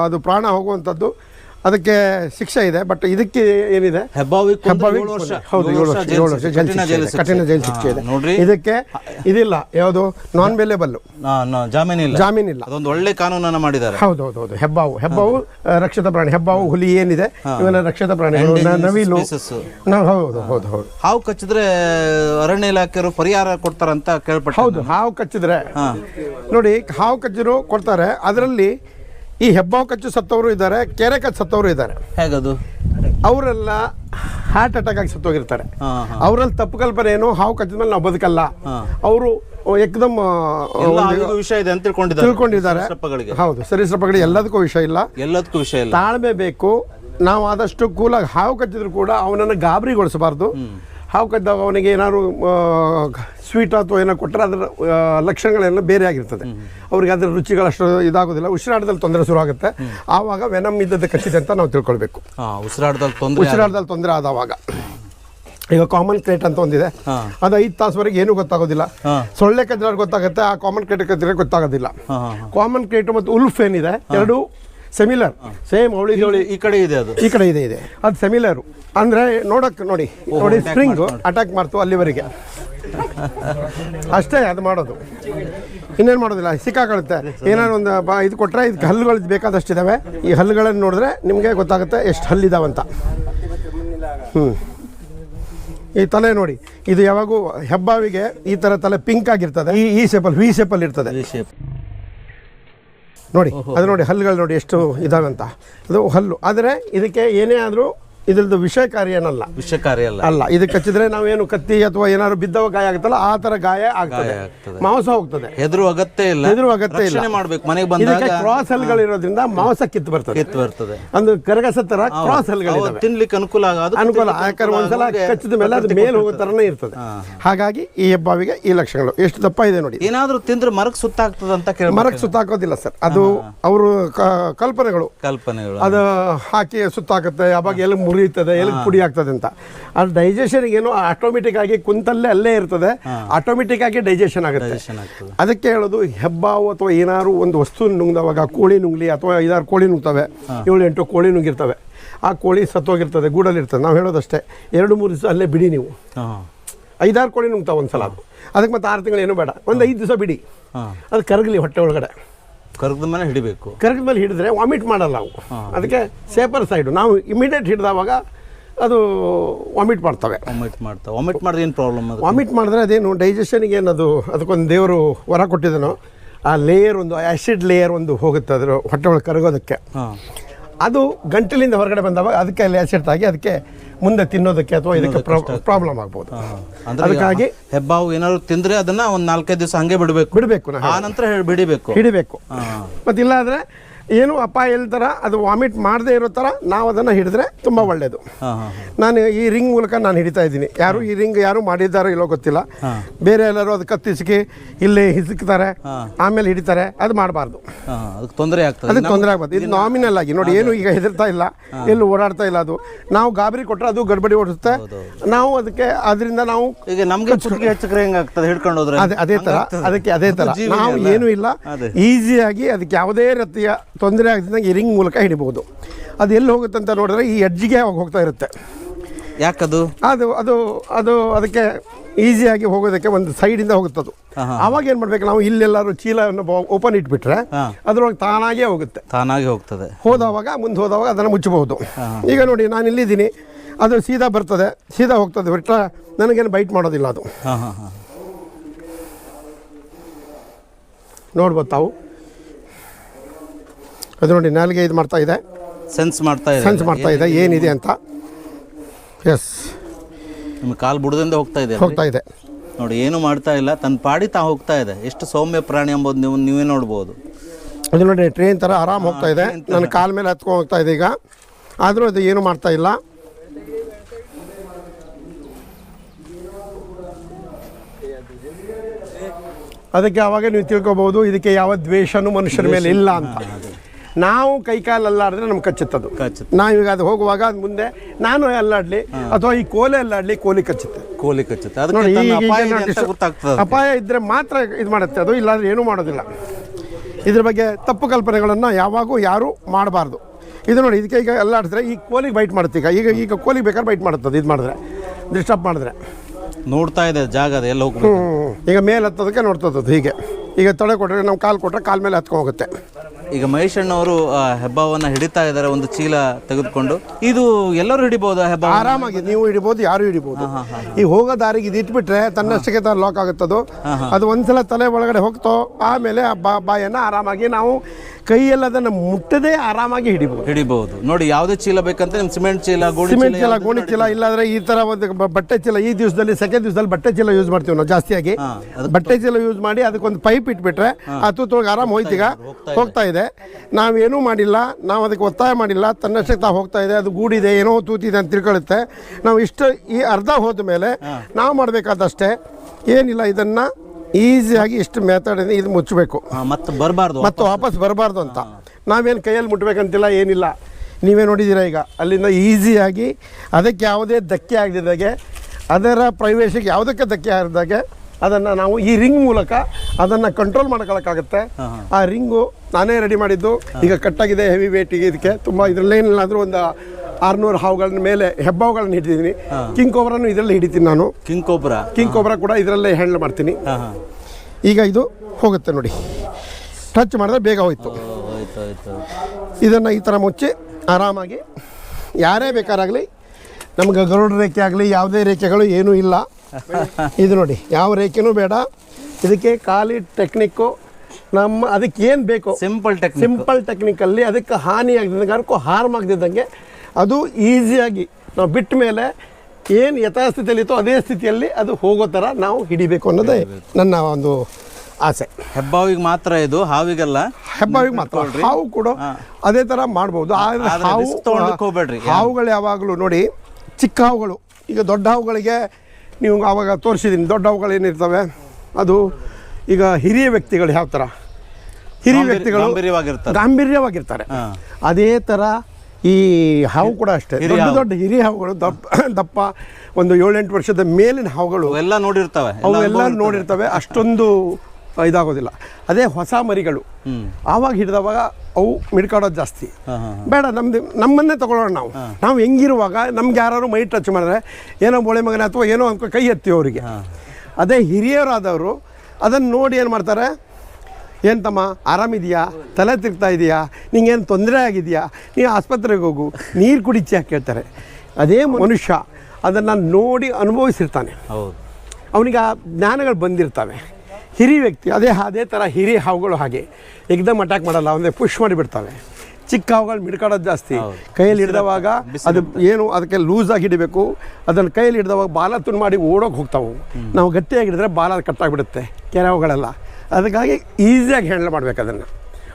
B: ಅದು ಪ್ರಾಣ ಹೋಗುವಂಥದ್ದು. ಅದಕ್ಕೆ ಶಿಕ್ಷೆ ಇದೆ ಬಟ್ ಇದಕ್ಕೆ ಏನಿದೆ?
A: ಹೆಬ್ಬಾವಿಗೆ ವರ್ಷ.
B: ಹೌದು ಏಳು ವರ್ಷ
A: ಜೈಲ್
B: ಏಳು ವರ್ಷ
A: ಶಿಕ್ಷೆ,
B: ಜೈಲು
A: ಕಠಿಣ
B: ಶಿಕ್ಷೆ
A: ಜೈಲು. ಶಿಕ್ಷೆ.
B: ಕಠಿಣ ಜೈಲು ಶಿಕ್ಷೆ ಇದೆ.
A: ನೋಡ್ರಿ.
B: ಇದಕ್ಕೆ ಇದಿಲ್ಲ ಯಾವುದು? ನಾನ್ ವೇಲೇಬಲ್
A: ನಾ- ಇಲ್ಲ. ಜಾಮೀನಿಲ್ಲ
B: ಜಾಮೀನಿಲ್ಲ
A: ಅದೊಂದು ಒಳ್ಳೆ ಕಾನೂನನ್ನು ಮಾಡಿದ್ದಾರೆ.
B: ಹೌದು ಹೌದು ಹೌದು. ಹೆಬ್ಬಾವು ಹೆಬ್ಬಾವು ರಕ್ಷಿತ ಪ್ರಾಣಿ ಹೆಬ್ಬಾವು ಹುಲಿ ಏನಿದೆ ಇವೆಲ್ಲ ರಕ್ಷಿತ
A: ಪ್ರಾಣಿ
B: ನವಿಲು. ಹೌದು ಹೌದು ಹೌದು.
A: ಹಾವು ಕಚ್ಚಿದ್ರೆ ಅರಣ್ಯ ಇಲಾಖೆಯವರು ಪರಿಹಾರ ಕೊಡ್ತಾರಂತ ಕೇಳ್ಪಟ್ಟು
B: ಹೌದು ಹಾವು ಕಚ್ಚಿದ್ರೆ ನೋಡಿ ಹಾವು ಕಚ್ಚಿದ್ರು ಕೊಡ್ತಾರೆ. ಅದರಲ್ಲಿ ಈ ಹೆಬ್ಬಾವು ಕಚ್ಚು ಸತ್ತವರು ಇದ್ದಾರೆ ಕೆರೆ ಕಚ್ಚು ಸತ್ತವರು ಇದ್ದಾರೆ.
A: ಹೇಗದು?
B: ಅವರೆಲ್ಲ ಹಾರ್ಟ್ ಅಟ್ಯಾಕ್ ಆಗಿ ಸತ್ತೋಗಿರ್ತಾರೆ. ಅವರಲ್ಲಿ ತಪ್ಪು ಕಲ್ಪನೆ ಏನು? ಹಾವು ಕಚ್ಚಿದ ಮೇಲೆ ನಾವು ಬದುಕಲ್ಲ. ಅವರು
A: ಎಕ್ದಮ್ ವಿಷಯ ಇದೆ ಅಂತ ತಿಳ್ಕೊಂಡಿದ್ದಾರೆ.
B: ತಿಳ್ಕೊಂಡಿದ್ದಾರೆ.
A: ಸರಿ
B: ಹೌದು ಸರೀಸೃಪಗಳಿಗೆ ಎಲ್ಲದಕ್ಕೂ ವಿಷಯ ಇಲ್ಲ.
A: ಎಲ್ಲದಕ್ಕೂ ವಿಷಯ ಇಲ್ಲ.
B: ತಾಳ್ಮೆ ಬೇಕು. ನಾವು ಆದಷ್ಟು ಕೂಲಾಗಿ ಹಾವು ಕಚ್ಚಿದ್ರು ಕೂಡ ಅವನನ್ನು ಗಾಬರಿಗೊಳಿಸಬಾರ್ದು. ಹಾವು ಕದ್ದಾಗ ಅವನಿಗೆ ಏನಾದ್ರು ಸ್ವೀಟ್ ಅಥವಾ ಏನೋ ಕೊಟ್ಟರೆ ಅದರ ಲಕ್ಷಣಗಳೆಲ್ಲ ಬೇರೆ ಆಗಿರ್ತದೆ. ಅವ್ರಿಗೆ ಅದರ ರುಚಿಗಳಷ್ಟು ಇದಾಗೋದಿಲ್ಲ. ಉಸಿರಾಟದಲ್ಲಿ ತೊಂದರೆ ಶುರು ಆಗುತ್ತೆ ಆವಾಗ ವೆನಮ್ ಇದ್ದದ್ದು ಕಚ್ಚಿದೆ ಅಂತ ನಾವು ತಿಳ್ಕೊಳ್ಬೇಕು.
A: ಉಸಿರಾಟದಲ್ಲಿ ತೊಂದರೆ
B: ಉಸಿರಾಟದಲ್ಲಿ ತೊಂದರೆ ಆದವಾಗ. ಈಗ ಕಾಮನ್ ಕ್ರೇಟ್ ಅಂತ ಒಂದಿದೆ. ಅದು ಐದು ತಾಸುವರೆಗೆ ಏನೂ ಗೊತ್ತಾಗೋದಿಲ್ಲ. ಸೊಳ್ಳೆ ಕದ್ರೆ ಗೊತ್ತಾಗುತ್ತೆ ಆ ಕಾಮನ್ ಕ್ರೇಟ್ ಕದ್ರೆ ಗೊತ್ತಾಗೋದಿಲ್ಲ. ಕಾಮನ್ ಕ್ರೇಟ್ ಮತ್ತು ಉಲ್ಫ್ ಏನಿದೆ ಎರಡು ಸೆಮಿಲರ್ ಸೇಮ್ ಅವಳಿ
A: ಈ ಕಡೆ ಇದೆ ಅದು.
B: ಈ ಕಡೆ ಇದೆ ಇದೆ. ಅದು ಸೆಮಿಲರು ಅಂದರೆ ನೋಡಕ್ಕೆ ನೋಡಿ ನೋಡಿ ಸ್ಪ್ರಿಂಗು ಅಟ್ಯಾಕ್ ಮಾಡ್ತು ಅಲ್ಲಿವರೆಗೆ. ಅಷ್ಟೇ ಅದು ಮಾಡೋದು. ಇನ್ನೇನು ಮಾಡೋದಿಲ್ಲ ಸಿಕ್ಕಾಕೊಳ್ಳುತ್ತೆ ಏನಾದ್ರು ಒಂದು ಬಾ ಇದು ಕೊಟ್ಟರೆ ಇದಕ್ಕೆ ಹಲ್ಲುಗಳು ಬೇಕಾದಷ್ಟು ಬೇಕಾದಷ್ಟಿದ್ದಾವೆ ಈ ಹಲ್ಲುಗಳನ್ನು ನೋಡಿದ್ರೆ ನಿಮಗೆ ಗೊತ್ತಾಗುತ್ತೆ ಎಷ್ಟು ಹಲ್ಲಿದಾವಂತ. ಹ್ಞೂ ಈ ತಲೆ ನೋಡಿ ಇದು ಯಾವಾಗೂ ಹೆಬ್ಬಾವಿಗೆ ಈ ಥರ ತಲೆ ಪಿಂಕ್ ಆಗಿರ್ತದೆ. ಈ ಈ ಶೇಪಲ್ಲಿ ವಿ ಶೇಪಲ್ಲಿ ಇರ್ತದೆ.
A: ಈ shape.
B: ನೋಡಿ ಅದು ನೋಡಿ ಹಲ್ಲುಗಳು ನೋಡಿ ಎಷ್ಟು ಇದಾವೆ ಅಂತ ಅದು ಹಲ್ಲು. ಆದರೆ ಇದಕ್ಕೆ ಏನೇ ಆದರೂ ಇದ್ರದ್ದು ವಿಷಯಕಾರಿ ಏನಲ್ಲ.
A: ವಿಷಕಾರಿ ಅಲ್ಲ.
B: ಅಲ್ಲ ಇದಕ್ಕೆ ಕಚ್ಚಿದ್ರೆ ನಾವೇನು ಕತ್ತಿ ಅಥವಾ ಏನಾದ್ರು ಬಿದ್ದವ ಗಾಯ ಆಗುತ್ತಲ್ಲ ಆ ತರ ಗಾಯ ಆಗ್ತದೆ. ಮಾಂಸ ಹೋಗ್ತದೆ.
A: ಹೆದರು ಅಗತ್ಯ ಇಲ್ಲ.
B: ಹೆದರು ಅಗತ್ಯ ಇಲ್ಲ.
A: ಮಾಡ್ಬೇಕು. ಮನೆಗೆ ಬಂದಾಗ
B: ಕ್ರಾಸ್ ಹಲ್ಗಳಿರೋದ್ರಿಂದ ಮಾಂಸ ಕಿತ್ತು ಬರ್ತದೆ.
A: ಕಿತ್ತು ಬರ್ತದೆ.
B: ಅಂದ್ರೆ ಕರಗಸ ತರ ಕ್ರಾಸ್ ಹಲ್ಗಳು
A: ತಿನ್ಲಿಕ್ಕೆ ಅನುಕೂಲ ಆಗೋದು
B: ಅನುಕೂಲ. ಯಾಕಂದ್ರೆ ಒಂದ್ಸಲ ಕಚ್ಚಿದ ಮೇಲೆ ಅದು ಮೇಲೆ ಹೋಗೋ ತರನೇ ಇರ್ತದೆ. ಹಾಗಾಗಿ ಈ ಹೆಬ್ಬಾವಿಗೆ ಈ ಲಕ್ಷಣಗಳು. ಎಷ್ಟು ದಪ್ಪ ಇದೆ ನೋಡಿ.
A: ಏನಾದ್ರೂ ತಿಂದ್ರೆ ಮರಕ್ ಸುತ್ತಾಗ್ತದ ಅಂತ ಕೇಳಿ
B: ಮರಕ್ ಸುತ್ತಾಕೋದಿಲ್ಲ ಸರ್. ಅದು ಅವರು ಕಲ್ಪನೆಗಳು.
A: ಕಲ್ಪನೆಗಳು.
B: ಅದು ಹಾಕಿ ಸುತ್ತಾಕುತ್ತೆ. ಅವಾಗ ಎಲ್ಲಿ ಮುರಿಯುತ್ತದೆ ಎಲ್ಲಿ ಪುಡಿ ಆಗ್ತದೆ ಅಂತ. ಅದು ಡೈಜೆಷನ್ ಏನು ಆಟೋಮೆಟಿಕ್ ಆಗಿ ಕುಂತಲ್ಲೇ ಅಲ್ಲೇ ಇರ್ತದೆ ಆಟೋಮೆಟಿಕ್ ಆಗಿ ಡೈಜೆಷನ್ ಆಗುತ್ತೆ. ಅದಕ್ಕೆ ಹೇಳೋದು ಹೆಬ್ಬಾವು ಅಥವಾ ಏನಾದ್ರು ಒಂದು ವಸ್ತು ನುಂಗ್ದವಾಗ ಕೋಳಿ ನುಂಗ್ಲಿ ಅಥವಾ ಐದಾರು ಕೋಳಿ ನುಂಗ್ತವೆ ಏಳು ಎಂಟು ಕೋಳಿ ನುಂಗಿರ್ತವೆ ಆ ಕೋಳಿ ಸತ್ತೋಗಿರ್ತದೆ ಗೂಡಲ್ಲಿರ್ತದೆ. ನಾವು ಹೇಳೋದಷ್ಟೇ ಎರಡು ಮೂರು ದಿವಸ ಅಲ್ಲೇ ಬಿಡಿ ನೀವು. ಐದಾರು ಕೋಳಿ ನುಂಗ್ತಾವ ಒಂದು ಸಲ ಅದು. ಅದಕ್ಕೆ ಮತ್ತೆ ಆರು ತಿಂಗಳು ಏನು ಬೇಡ ಒಂದು ಐದು ದಿವಸ ಬಿಡಿ. ಅದು ಕರಗಲಿ ಹೊಟ್ಟೆ ಒಳಗಡೆ.
A: ಕರ್ಗದ ಮೇಲೆ ಹಿಡಿಬೇಕು.
B: ಕರ್ಗದ ಮೇಲೆ ಹಿಡಿದ್ರೆ ವಾಮಿಟ್ ಮಾಡಲ್ಲ ಅವು. ಅದಕ್ಕೆ ಸೇಪರ್ ಸೈಡು ನಾವು ಇಮಿಡಿಯೇಟ್ ಹಿಡಿದವಾಗ ಅದು ವಾಮಿಟ್ ಮಾಡ್ತವೆ.
A: ವಾಮಿಟ್ ಮಾಡ್ತಾವೆ. ವಾಮಿಟ್ ಮಾಡಿದ್ರೆ ಏನು ಪ್ರಾಬ್ಲಮ್ ಅದು
B: ವಾಮಿಟ್ ಮಾಡಿದ್ರೆ ಅದೇನು ಡೈಜೆಷನ್ಗೆ ಏನದು ಅದಕ್ಕೊಂದು ದೇವರು ವರ ಕೊಟ್ಟಿದ್ದನು ಆ ಲೇಯರ್ ಒಂದು ಆ್ಯಸಿಡ್ ಲೇಯರ್ ಒಂದು ಹೋಗುತ್ತೆ ಅದರ ಹೊಟ್ಟೆ ಒಳಗೆ ಕರಗೋದಕ್ಕೆ.
A: ಹಾ.
B: ಅದು ಗಂಟಲಿಂದ ಹೊರಗಡೆ ಬಂದಾಗ ಅದಕ್ಕೆ ಅಲ್ಲಿ ಆಸಿಡ್ ಆಗಿ ಅದಕ್ಕೆ ಮುಂದೆ ತಿನ್ನೋದಕ್ಕೆ ಅಥವಾ ಇದಕ್ಕೆ ಪ್ರಾಬ್ಲಮ್ ಆಗ್ಬೋದು. ಅದಕ್ಕಾಗಿ
A: ಹೆಬ್ಬಾವು ಏನಾದ್ರು ತಿಂದ್ರೆ ಅದನ್ನ ಒಂದು ನಾಲ್ಕೈದು ದಿವಸ ಹಂಗೆ ಬಿಡಬೇಕು.
B: ಬಿಡಬೇಕು
A: ಆ ನಂತರ ಹೇಳಿ ಬಿಡಿಬೇಕು.
B: ಹಿಡಿಬೇಕು.
A: ಮತ್ತಿಲ್ಲ
B: ಮತ್ತು ಇಲ್ಲಾಂದರೆ ಏನು ಅಪಾಯ ಇಲ್ದರ ಅದು ವಾಮಿಟ್ ಮಾಡದೇ ಇರೋ ಥರ ನಾವು ಅದನ್ನು ಹಿಡಿದ್ರೆ ತುಂಬ ಒಳ್ಳೆಯದು ನಾನು ಈ ರಿಂಗ್ ಮೂಲಕ ನಾನು ಹಿಡಿತಾ ಇದ್ದೀನಿ. ಯಾರು ಈ ರಿಂಗ್ ಯಾರು ಮಾಡಿದ್ದಾರೋ ಇಲ್ಲೋ ಗೊತ್ತಿಲ್ಲ. ಬೇರೆ ಎಲ್ಲರೂ ಅದು ಕತ್ತಿಸಿಕೆ ಇಲ್ಲಿ ಹಿಸುಕ್ತಾರೆ ಆಮೇಲೆ ಹಿಡಿತಾರೆ ಅದು ಮಾಡಬಾರ್ದು.
A: ತೊಂದರೆ ಆಗ್ತದೆ.
B: ಅದಕ್ಕೆ ತೊಂದರೆ ಆಗ್ಬಾರ್ದು. ಇದು ನಾಮಿನಲ್ ಆಗಿ. ನೋಡಿ ಏನು ಈಗ ಹೆದರ್ತಾ ಇಲ್ಲ ಎಲ್ಲೂ ಓಡಾಡ್ತಾ ಇಲ್ಲ ಅದು. ನಾವು ಗಾಬರಿ ಕೊಟ್ಟರೆ ಅದು ಗಡ್ಬಡಿ ಓಡಿಸುತ್ತೆ. ನಾವು ಅದಕ್ಕೆ ಅದರಿಂದ ನಾವು
A: ಈಗ ನಮಗೆ ಹೆಚ್ಚಕ್ರೆ ಹೆಂಗಾಗ್ತದೆ ಹಿಡ್ಕೊಂಡು ಹೋದ್ರೆ?
B: ಅದೇ ಅದೇ ಥರ ಅದಕ್ಕೆ ಅದೇ ಥರ ನಾವು? ಏನೂ ಇಲ್ಲ. ಈಸಿಯಾಗಿ ಅದಕ್ಕೆ ಯಾವುದೇ ರೀತಿಯ ತೊಂದರೆ ಆಗ್ತಿದ್ದಂಗೆ ಈ ರಿಂಗ್ ಮೂಲಕ ಹಿಡಿಬೋದು ಅದು ಎಲ್ಲಿ ಹೋಗುತ್ತೆ ಅಂತ ನೋಡಿದ್ರೆ ಈ ಅಜ್ಜಿಗೆ ಅವಾಗ ಹೋಗ್ತಾ ಇರುತ್ತೆ.
A: ಯಾಕದು?
B: ಅದು ಅದು ಅದು ಅದಕ್ಕೆ ಈಸಿಯಾಗಿ ಹೋಗೋದಕ್ಕೆ ಒಂದು ಸೈಡಿಂದ ಹೋಗುತ್ತೆ ಅದು ಅವಾಗ ಏನು ಮಾಡ್ಬೇಕು ನಾವು ಇಲ್ಲೆಲ್ಲರೂ ಚೀಲವನ್ನು ಓಪನ್ ಇಟ್ಬಿಟ್ರೆ. ಅದರೊಳಗೆ ತಾನಾಗೇ ಹೋಗುತ್ತೆ.
A: ತಾನಾಗೆ ಹೋಗ್ತದೆ.
B: ಹೋದವಾಗ ಮುಂದೆ ಹೋದವಾಗ ಅದನ್ನು ಮುಚ್ಚಬಹುದು. ಈಗ ನೋಡಿ ನಾನು ಇಲ್ಲಿದ್ದೀನಿ. ಅದು ಸೀದಾ ಬರ್ತದೆ. ಸೀದಾ ಹೋಗ್ತದೆ ಬಿಟ್ಟರೆ ನನಗೇನು ಬೈಟ್ ಮಾಡೋದಿಲ್ಲ ಅದು. ನೋಡ್ಬೋದು ತಾವು. ಅದು ನೋಡಿ ನಾಲ್ಗೆ ಇದು ಮಾಡ್ತಾ ಇದೆ.
A: ಸೆನ್ಸ್ ಮಾಡ್ತಾ ಇದೆ.
B: ಸೆನ್ಸ್ ಮಾಡ್ತಾ ಇದೆ. ಏನಿದೆ? ಅಂತ? ಎಸ್
A: ನಿಮ್ಮ ಕಾಲು ಬುಡದಿಂದ ಹೋಗ್ತಾ ಇದೆ
B: ಹೋಗ್ತಾ ಇದೆ.
A: ನೋಡಿ ಏನು ಮಾಡ್ತಾ ಇಲ್ಲ. ತನ್ನ ಪಾಡಿ ತಾ ಹೋಗ್ತಾ ಇದೆ. ಎಷ್ಟು ಸೌಮ್ಯ ಪ್ರಾಣಿ ಎಂಬುದು ನೀವು ನೀವೇ ನೋಡ್ಬೋದು.
B: ಅದು ನೋಡಿ ಟ್ರೈನ್ ಥರ ಆರಾಮ್ ಹೋಗ್ತಾ ಇದೆ. ನನ್ನ ಕಾಲ ಮೇಲೆ ಹತ್ಕೊಂಡು ಹೋಗ್ತಾ ಇದೆ ಈಗ. ಆದರೂ ಅದು ಏನು ಮಾಡ್ತಾ ಇಲ್ಲ. ಅದಕ್ಕೆ ಅವಾಗ ನೀವು ತಿಳ್ಕೊಬೋದು ಇದಕ್ಕೆ ಯಾವ ದ್ವೇಷನೂ ಮನುಷ್ಯರ ಮೇಲೆ ಇಲ್ಲ ಅಂತ. ನಾವು ಕೈ ಕಾಲು ಅಲ್ಲಾಡಿದ್ರೆ ನಮ್ಗೆ ಕಚ್ಚುತ್ತದು.
A: ನಾವು
B: ಈಗ ಅದು ಹೋಗುವಾಗ ಅದು ಮುಂದೆ ನಾನು ಅಲ್ಲಾಡ್ಲಿ ಅಥವಾ ಈ ಕೋಲೆ ಅಲ್ಲಾಡ್ಲಿ ಕೋಲಿ ಕಚ್ಚುತ್ತೆ.
A: ಕೋಲಿ ಕಚ್ಚುತ್ತೆ.
B: ನೋಡಿ
A: ಅದಕ್ಕೆ ತನ್ನ
B: ಈಗ- ಈಗ
A: ಅಪಾಯ ಇದೆ ಅಂತ
B: ಇಷ್ಟು-
A: ಗೊತ್ತಾಗ್ತದೆ ಅದಕ್ಕೆ.
B: ಅಪಾಯ ಇದ್ರೆ ಮಾತ್ರ ಇದು ಮಾಡುತ್ತೆ. ಅದು ಇಲ್ಲಾಂದ್ರೆ ಏನೂ ಮಾಡೋದಿಲ್ಲ. ಇದ್ರ ಬಗ್ಗೆ ತಪ್ಪು ಕಲ್ಪನೆಗಳನ್ನು ಯಾವಾಗೂ ಯಾರೂ ಮಾಡಬಾರ್ದು. ಇದು ನೋಡಿ ಇದಕ್ಕೆ ಈಗ ಎಲ್ಲ ಆಡಿದ್ರೆ ಈ ಕೋಲಿಗೆ ಬೈಟ್ ಮಾಡುತ್ತೆ ಈಗ. ಈಗ ಈಗ ಕೋಲಿಗೆ ಬೇಕಾದ್ರೆ ಬೈಟ್ ಮಾಡುತ್ತದೆ ಇದು ಮಾಡಿದ್ರೆ. ಡಿಸ್ಟರ್ಬ್ ಮಾಡಿದ್ರೆ.
A: ನೋಡ್ತಾ ಇದೆ ಜಾಗ ಅದು ಎಲ್ಲ ಹೋಗ್ಬೇಕು
B: ಹ್ಮ್. ಈಗ ಮೇಲೆ ಹತ್ತೋದಕ್ಕೆ ನೋಡ್ತದ್ದು ಹೀಗೆ. ಈಗ ತೊಡೆ ಕೊಟ್ಟರೆ ನಾವು ಕಾಲು ಕೊಟ್ಟರೆ ಕಾಲು ಮೇಲೆ ಹತ್ಕೊಂಡು ಹೋಗುತ್ತೆ.
A: ಈಗ ಮಹೇಶ್ ಅಣ್ಣವರು ಹೆಬ್ಬಾವನ್ನ ಹಿಡಿತಾ ಇದ್ದಾರೆ ಒಂದು ಚೀಲ ತೆಗೆದುಕೊಂಡು. ಇದು ಎಲ್ಲರೂ ಹಿಡಿಬಹುದು ಹೆಬ್ಬಾವ?
B: ಆರಾಮಾಗಿ ನೀವು ಹಿಡಿಬಹುದು ಯಾರು ಹಿಡಿಬಹುದು. ಈ ಹೋಗೋ ದಾರಿಗೆ ಇದು ಇಟ್ಬಿಟ್ರೆ ತನ್ನಷ್ಟಕ್ಕೆ ತಾನು ಲಾಕ್ ಆಗುತ್ತದು. ಅದು ಒಂದ್ಸಲ ತಲೆ ಒಳಗಡೆ ಹೋಗ್ತೋ ಆಮೇಲೆ ಬಾಯನ್ನು ಆರಾಮಾಗಿ ನಾವು ಕೈಯಲ್ಲಿ ಅದನ್ನು ಮುಟ್ಟದೆ ಆರಾಮಾಗಿ ಹಿಡಿಬಹುದು.
A: ಹಿಡಿಬಹುದು. ನೋಡಿ ಯಾವುದೇ ಚೀಲ ಬೇಕಂತ ನಿಮ್ ಸಿಮೆಂಟ್ ಚೀಲ ಗೋಣಿ
B: ಸಿಮೆಂಟ್ ಚೀಲ ಗೋಣಿ ಚೀಲ ಇಲ್ಲಾಂದ್ರೆ ಈ ತರ ಒಂದು ಬಟ್ಟೆ ಚೀಲ ಈ ದಿವಸದಲ್ಲಿ ಸೆಕೆಂಡ್ ದಿವಸದಲ್ಲಿ ಬಟ್ಟೆ ಚೀಲ ಯೂಸ್ ಮಾಡ್ತೀವಿ ನಾವು ಜಾಸ್ತಿಯಾಗಿ. ಬಟ್ಟೆ ಚೀಲ ಯೂಸ್ ಮಾಡಿ ಅದಕ್ಕೊಂದು ಪೈಪ್ ಇಟ್ಬಿಟ್ರೆ ಆ ತೂತೊಳಗೆ ಆರಾಮ್ ಹೋಯ್ತೀಗ ಹೋಗ್ತಾ ಇದೆ. ನಾವೇನೂ ಮಾಡಿಲ್ಲ ನಾವು ಅದಕ್ಕೆ ಒತ್ತಾಯ ಮಾಡಿಲ್ಲ ತನ್ನಷ್ಟಕ್ಕೆ ತಾವು ಹೋಗ್ತಾ ಇದೆ ಅದು ಗೂಡಿದೆ ಏನೋ ತೂತಿದೆ ಅಂತ ತಿಳ್ಕೊಳ್ಳುತ್ತೆ. ನಾವು ಇಷ್ಟು ಈ ಅರ್ಧ ಹೋದ ಮೇಲೆ ನಾವು ಮಾಡಬೇಕಾದಷ್ಟೇ ಏನಿಲ್ಲ ಇದನ್ನು ಈಸಿಯಾಗಿ ಇಷ್ಟು ಮೆಥಡಿಂದ ಇದು ಮುಚ್ಚಬೇಕು.
A: ಮತ್ತೆ ಬರಬಾರ್ದು
B: ಮತ್ತು ವಾಪಸ್. ಬರಬಾರ್ದು ಅಂತ. ನಾವೇನು ಕೈಯಲ್ಲಿ ಮುಟ್ಬೇಕಂತಿಲ್ಲ ಏನಿಲ್ಲ. ನೀವೇ ನೋಡಿದ್ದೀರಾ ಈಗ ಅಲ್ಲಿಂದ ಈಸಿಯಾಗಿ ಅದಕ್ಕೆ ಯಾವುದೇ ಧಕ್ಕೆ ಆಗದಿದ್ದಾಗೆ ಅದರ ಪ್ರೈವೇಶಿಗೆ ಯಾವುದಕ್ಕೆ ಧಕ್ಕೆ ಆಗದಾಗೆ ಅದನ್ನು ನಾವು ಈ ರಿಂಗ್ ಮೂಲಕ ಅದನ್ನು ಕಂಟ್ರೋಲ್ ಮಾಡ್ಕೊಳಕ್ಕಾಗತ್ತೆ. ಆ ರಿಂಗು ನಾನೇ ರೆಡಿ ಮಾಡಿದ್ದು. ಈಗ ಕಟ್ಟಾಗಿದೆ ಹೆವಿ ವೇಟಿಗೆ ಇದಕ್ಕೆ. ತುಂಬ ಇದರಲ್ಲೇನಿಲ್ಲ ಏನಾದರೂ ಒಂದು ಆರ್ನೂರು ಹಾವುಗಳನ್ನ ಮೇಲೆ ಹೆಬ್ಬಾವುಗಳನ್ನ ಹಿಡಿದಿದ್ದೀನಿ. ಕಿಂಗ್ ಕೋಬ್ರನು ಇದರಲ್ಲಿ ಹಿಡಿತೀನಿ ನಾನು.
A: ಕಿಂಗ್ ಕೋಬ್ರಾ
B: ಕಿಂಗ್ ಕೋಬ್ರ ಕೂಡ ಇದರಲ್ಲೇ ಹ್ಯಾಂಡಲ್ ಮಾಡ್ತೀನಿ. ಈಗ ಇದು ಹೋಗುತ್ತೆ ನೋಡಿ. ಟಚ್ ಮಾಡಿದ್ರೆ ಬೇಗ ಹೋಯ್ತು. ಇದನ್ನು ಈ ಥರ ಮುಚ್ಚಿ ಆರಾಮಾಗಿ ಯಾರೇ ಬೇಕಾರಾಗಲಿ ನಮ್ಗೆ ಗರುಡ ರೇಖೆ ಆಗಲಿ ಯಾವುದೇ ರೇಖೆಗಳು ಏನೂ ಇಲ್ಲ. ಇದು ನೋಡಿ ಯಾವ ರೇಖೆನೂ ಬೇಡ. ಇದಕ್ಕೆ ಖಾಲಿ ಟೆಕ್ನಿಕ್ಕು ನಮ್ಮ ಅದಕ್ಕೆ ಏನು ಬೇಕು
A: ಸಿಂಪಲ್ ಟೆಕ್
B: ಸಿಂಪಲ್ ಟೆಕ್ನಿಕಲ್ಲಿ ಅದಕ್ಕೆ ಹಾನಿ ಆಗದಿದ್ದಂಗೆ ಅದಕ್ಕೂ ಹಾರ್ಮ್ ಆಗದಿದ್ದಂಗೆ ಅದು ಈಸಿಯಾಗಿ ನಾವು ಬಿಟ್ಟ ಮೇಲೆ ಏನು ಯಥಾಸ್ಥಿತಿಯಲ್ಲಿ ಇತ್ತೋ ಅದೇ ಸ್ಥಿತಿಯಲ್ಲಿ ಅದು ಹೋಗೋ ಥರ ನಾವು ಹಿಡಿಬೇಕು ಅನ್ನೋದೇ ನನ್ನ ಒಂದು ಆಸೆ.
A: ಹೆಬ್ಬಾವಿಗೆ ಮಾತ್ರ ಇದು ಹಾವಿಗಲ್ಲ.
B: ಹೆಬ್ಬಾವಿಗೆ ಮಾತ್ರ. ಹಾವು ಕೂಡ ಅದೇ ಥರ ಮಾಡ್ಬೋದು. ಹಾವು ಹಾವುಗಳು ಯಾವಾಗಲೂ ನೋಡಿ ಚಿಕ್ಕ ಹಾವುಗಳು. ಈಗ ದೊಡ್ಡ ಹಾವುಗಳಿಗೆ ನೀವು ಆವಾಗ ತೋರಿಸಿದ್ದೀನಿ ದೊಡ್ಡ ಹಾವುಗಳು ಏನಿರ್ತವೆ? ಅದು ಈಗ ಹಿರಿಯ ವ್ಯಕ್ತಿಗಳು ಯಾವ ಥರ? ಹಿರಿಯ ವ್ಯಕ್ತಿಗಳು
A: ಗಾಂಭೀರ್ಯವಾಗಿರ್ತಾರೆ.
B: ಅದೇ ಥರ ಈ ಹಾವು ಕೂಡ ಅಷ್ಟೇ. ದೊಡ್ಡ ದೊಡ್ಡ ಹಿರಿಯ ಹಾವುಗಳು ದಪ್ಪ ದಪ್ಪ ಒಂದು ಏಳೆಂಟು ವರ್ಷದ ಮೇಲಿನ ಹಾವುಗಳು
A: ಎಲ್ಲ ನೋಡಿರ್ತವೆ. ಎಲ್ಲ
B: ಅವೆಲ್ಲ ನೋಡಿರ್ತವೆ. ಅಷ್ಟೊಂದು ಇದಾಗೋದಿಲ್ಲ. ಅದೇ ಹೊಸ ಮರಿಗಳು. ಆವಾಗ ಹಿಡಿದವಾಗ ಅವು ಮಿಡ್ಕಾಡೋದು ಜಾಸ್ತಿ. ಬೇಡ ನಮ್ದು ನಮ್ಮನ್ನೇ ತಗೊಳ್ಳೋಣ ನಾವು. ನಾವು ಹೆಂಗಿರುವಾಗ ನಮ್ಗೆ ಯಾರು ಮೈ ಟಚ್ ಮಾಡಿದ್ರೆ ಏನೋ ಬೋಳೆ ಮಗನ ಅಥವಾ ಏನೋ ಅನ್ಕೊ ಕೈ ಎತ್ತೀವಿ ಅವರಿಗೆ. ಅದೇ ಹಿರಿಯರಾದವರು ಅದನ್ನು ನೋಡಿ ಏನು ಮಾಡ್ತಾರೆ? ಏನು ತಮ್ಮ ಆರಾಮಿದೆಯಾ? ತಲೆ ತಿರ್ತಾ ಇದೆಯಾ? ನಿಂಗೇನು ತೊಂದರೆ ಆಗಿದೆಯಾ? ನೀನು ಆಸ್ಪತ್ರೆಗೆ ಹೋಗು ನೀರು ಕುಡಿಚಿ ಹೇಳ್ತಾರೆ. ಅದೇ ಮನುಷ್ಯ ಅದನ್ನು ನೋಡಿ ಅನುಭವಿಸಿರ್ತಾನೆ. ಅವನಿಗೆ ಆ ಜ್ಞಾನಗಳು ಬಂದಿರ್ತವೆ. ಹಿರಿ ವ್ಯಕ್ತಿ ಅದೇ ಅದೇ ಥರ ಹಿರಿ ಹಾವುಗಳು ಹಾಗೆ. ಏಕ್ದಮ್ ಅಟ್ಯಾಕ್ ಮಾಡಲ್ಲ ಒಂದೇ ಪುಷ್ ಮಾಡಿಬಿಡ್ತವೆ ಚಿಕ್ಕ ಹಾವುಗಳು ಮಿಡ್ಕಾಡೋದು ಜಾಸ್ತಿ. ಕೈಯಲ್ಲಿ ಹಿಡಿದವಾಗ ಅದು ಏನು ಅದಕ್ಕೆ ಲೂಸಾಗಿ ಹಿಡಿಬೇಕು. ಅದನ್ನು ಕೈಯಲ್ಲಿ ಹಿಡಿದವಾಗ ಬಾಲ ತುಂಡು ಮಾಡಿ ಓಡೋಕೆ ಹೋಗ್ತಾವೆ. ನಾವು ಗಟ್ಟಿಯಾಗಿ ಹಿಡಿದ್ರೆ ಬಾಲ ಕಟ್ಟಾಗಿಬಿಡುತ್ತೆ ಕೆರೆ ಹಾವುಗಳೆಲ್ಲ. ಅದಕ್ಕಾಗಿ ಈಸಿಯಾಗಿ ಹ್ಯಾಂಡಲ್ ಮಾಡಬೇಕು ಅದನ್ನು.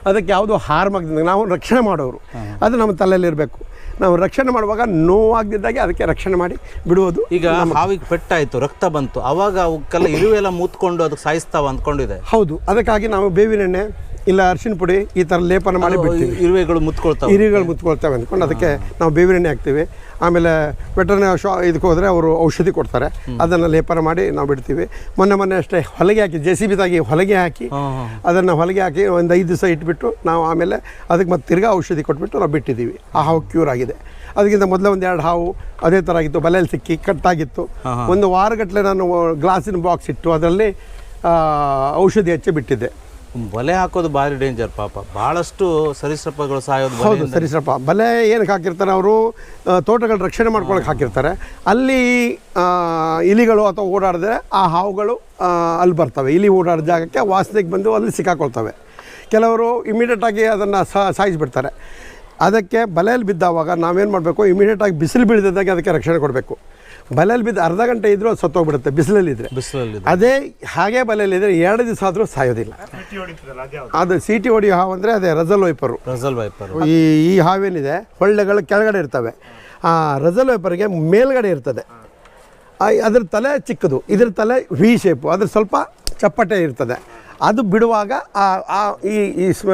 B: ಅದಕ್ಕೆ ಯಾವುದೋ ಹಾರ್ಮ್ ಆಗ್ತದೆ. ನಾವು ರಕ್ಷಣೆ ಮಾಡೋರು. ಅದು ನಮ್ಮ ತಲೆಯಲ್ಲಿರಬೇಕು. ನಾವು ರಕ್ಷಣೆ ಮಾಡುವಾಗ ನೋವಾಗದಿದ್ದಾಗೆ ಅದಕ್ಕೆ ರಕ್ಷಣೆ ಮಾಡಿ ಬಿಡುವುದು
A: ಈಗ ಹಾವಿಗೆ ಪೆಟ್ಟಾಯಿತು ರಕ್ತ ಬಂತು. ಅವಾಗ ಅವಕ್ಕೆಲ್ಲ ಇರುವೆಲ್ಲ ಮೂತ್ಕೊಂಡು ಅದಕ್ಕೆ ಸಾಯಿಸ್ತಾವ ಅಂದ್ಕೊಂಡಿದೆ.
B: ಹೌದು. ಅದಕ್ಕಾಗಿ ನಾವು ಬೇವಿನ ಎಣ್ಣೆ ಇಲ್ಲ ಅರಿಶಿನ ಪುಡಿ ಈ ಥರ ಲೇಪನ ಮಾಡಿ ಬಿಡ್ತೀವಿ.
A: ಇರುವೆಗಳು ಮುತ್ಕೊಳ್ತಾವೆ.
B: ಇರುವೆಗಳು ಮುತ್ಕೊಳ್ತಾವೆ ಅಂದ್ಕೊಂಡು ಅದಕ್ಕೆ ನಾವು ಬೇವಿನೆಣ್ಣೆ ಹಾಕ್ತೀವಿ. ಆಮೇಲೆ ವೆಟರ್ನ ಶಾ ಇದಕ್ಕೆ ಹೋದರೆ ಅವರು ಔಷಧಿ ಕೊಡ್ತಾರೆ. ಅದನ್ನು ಲೇಪನ ಮಾಡಿ ನಾವು ಬಿಡ್ತೀವಿ. ಮೊನ್ನೆ ಮೊನ್ನೆ ಅಷ್ಟೇ ಹೊಲಗೆ ಹಾಕಿ ಜೆ ಸಿ ಬಿದಾಗಿ ಹೊಲಿಗೆ ಹಾಕಿ ಅದನ್ನು ಹೊಲಗೆ ಹಾಕಿ ಒಂದು ಐದು ದಿವಸ ಇಟ್ಬಿಟ್ಟು ನಾವು ಆಮೇಲೆ ಅದಕ್ಕೆ ಮತ್ತೆ ತಿರ್ಗಾ ಔಷಧಿ ಕೊಟ್ಬಿಟ್ಟು ನಾವು ಬಿಟ್ಟಿದ್ದೀವಿ. ಆ ಹಾವು ಕ್ಯೂರ್ ಆಗಿದೆ. ಅದಕ್ಕಿಂತ ಮೊದಲೇ ಒಂದು ಎರಡು ಹಾವು ಅದೇ ಥರ ಆಗಿತ್ತು ಬಲೆಯಲ್ಲಿ ಸಿಕ್ಕಿ ಕಟ್ಟಾಗಿತ್ತು. ಒಂದು ವಾರಗಟ್ಟಲೆ ನಾನು ಗ್ಲಾಸಿನ ಬಾಕ್ಸ್ ಇಟ್ಟು ಅದರಲ್ಲಿ ಔಷಧಿ ಹಚ್ಚಿ ಬಿಟ್ಟಿದ್ದೆ.
A: ಬಲೆ ಹಾಕೋದು ಭಾರಿ ಡೇಂಜರ್ ಪಾಪ. ಬಹಳಷ್ಟು ಸರೀಸೃಪಗಳು ಸಾಯೋದು
B: ಹೌದು. ಬಲೆ ಏನಕ್ಕೆ ಹಾಕಿರ್ತಾರೆ ಅವರು? ತೋಟಗಳ ರಕ್ಷಣೆ ಮಾಡ್ಕೊಳಕ್ಕೆ ಹಾಕಿರ್ತಾರೆ. ಅಲ್ಲಿ ಇಲಿಗಳು ಅಥವಾ ಓಡಾಡಿದ್ರೆ ಆ ಹಾವುಗಳು ಅಲ್ಲಿ ಬರ್ತವೆ. ಇಲಿ ಓಡಾಡಿದ ಜಾಗಕ್ಕೆ ವಾಸನೆಗೆ ಬಂದು ಅಲ್ಲಿ ಸಿಕ್ಕಾಕೊಳ್ತವೆ. ಕೆಲವರು ಇಮಿಡಿಯೇಟಾಗಿ ಅದನ್ನು ಸಾಯಿಸಿಬಿಡ್ತಾರೆ. ಅದಕ್ಕೆ ಬಲೆಯಲ್ಲಿ ಬಿದ್ದಾವಾಗ ನಾವೇನು ಮಾಡಬೇಕು? ಇಮಿಡಿಯೇಟಾಗಿ ಬಿಸಿಲು ಬೀಳದಿದ್ದಾಗೆ ಅದಕ್ಕೆ ರಕ್ಷಣೆ ಕೊಡಬೇಕು. ಬಲೆಯಲ್ಲಿ ಬಿದ್ದು ಅರ್ಧ ಗಂಟೆ ಇದ್ದರೂ ಅದು ಸತ್ತೋಗ್ಬಿಡುತ್ತೆ ಬಿಸಿಲಲ್ಲಿದ್ದರೆ
A: ಬಿಸಿಲಲ್ಲಿ
B: ಅದೇ ಹಾಗೆ ಬಲೆಯಲ್ಲಿದ್ದರೆ ಎರಡು ದಿವಸ ಆದರೂ ಸಾಯೋದಿಲ್ಲ. ಅದು ಸೀಟಿ ಹೊಡಿಯೋ ಹಾವು ಅಂದರೆ ಅದೇ ರಜಲ್ ವೈಪರು
A: ರಸಲ್ ವೈಪರ್
B: ಈ ಈ ಹಾವೇನಿದೆ ಹೊಳ್ಳೆಗಳು ಕೆಳಗಡೆ ಇರ್ತವೆ. ಆ ರಜಲ್ ವೈಪರ್ಗೆ ಮೇಲ್ಗಡೆ ಇರ್ತದೆ. ಅದ್ರ ತಲೆ ಚಿಕ್ಕದು ಇದ್ರ ತಲೆ ವಿ ಶೇಪು ಅದ್ರ ಸ್ವಲ್ಪ ಚಪ್ಪಟೆ ಇರ್ತದೆ. ಅದು ಬಿಡುವಾಗ ಆ ಈ